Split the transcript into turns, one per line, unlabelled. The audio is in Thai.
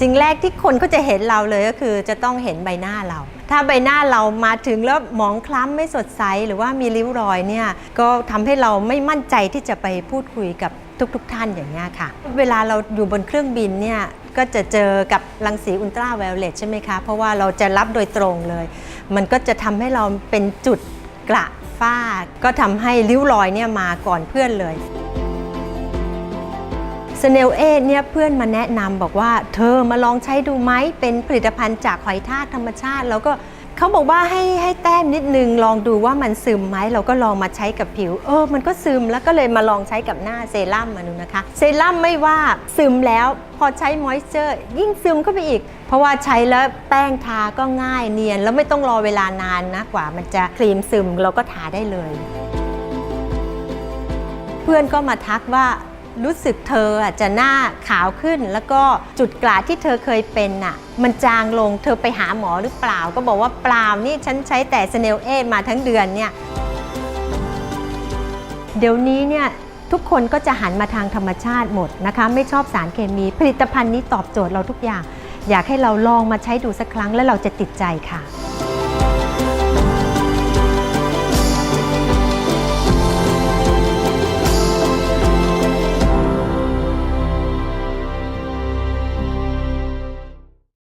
สิ่งแรกที่คนก็จะเห็นเราเลยก็คือจะต้องเห็นใบหน้าเรา ถ้าใบหน้าเรามาถึงแล้วหมองคล้ำไม่สดใสหรือว่ามีริ้วรอยเนี่ยก็ทำให้เราไม่มั่นใจที่จะไปพูดคุยกับทุกๆทท่านอย่างนี้ค่ะ เวลาเราอยู่บนเครื่องบินเนี่ยก็จะเจอกับรังสีอุลตราไวโอเลตใช่ไหมคะ เพราะว่าเราจะรับโดยตรงเลย มันก็จะทำให้เราเป็นจุดกระฝ้า ก็ทำให้ริ้วรอยเนี่ยมาก่อนเพื่อนเลย เนลเอเนี่ยเพื่อนมาแนะนำบอกว่า เธอมาลองใช้ดูไหมเป็นผลิตภัณฑ์จากหอยทากธรรมชาติ แล้วก็เขาบอกว่าให้ให้แต้มนิดนึงลองดูว่ามันซึมไหมเราก็ลองมาใช้กับผิว เออ มันก็ซึมแล้วก็เลยมาลองใช้กับหน้าเซรั่มมาดูนะคะ เซรั่มไม่ว่าซึมแล้วพอใช้มอยเจอร์ยิ่งซึมเข้าไปอีก เพราะว่าใช้แล้วแป้งทาก็ง่ายเนียน แล้วไม่ต้องรอเวลานานนะกว่า มันจะครีมซึมเราก็ทาได้เลย เพื่อนก็มาทักว่า รู้สึกเธออะจะหน้าขาวขึ้น แล้วก็จุดกลาที่เธอเคยเป็นน่ะ มันจางลงเธอไปหาหมอหรือเปล่า ก็บอกว่าเปล่านี่ฉันใช้แต่สเนลเอมาทั้งเดือนเนี่ย เดี๋ยวนี้เนี่ยทุกคนก็จะหันมาทางธรรมชาติหมดนะคะ ไม่ชอบสารเคมี ผลิตภัณฑ์นี้ตอบโจทย์เราทุกอย่าง อยากให้เราลองมาใช้ดูสักครั้งแล้วเราจะติดใจค่ะ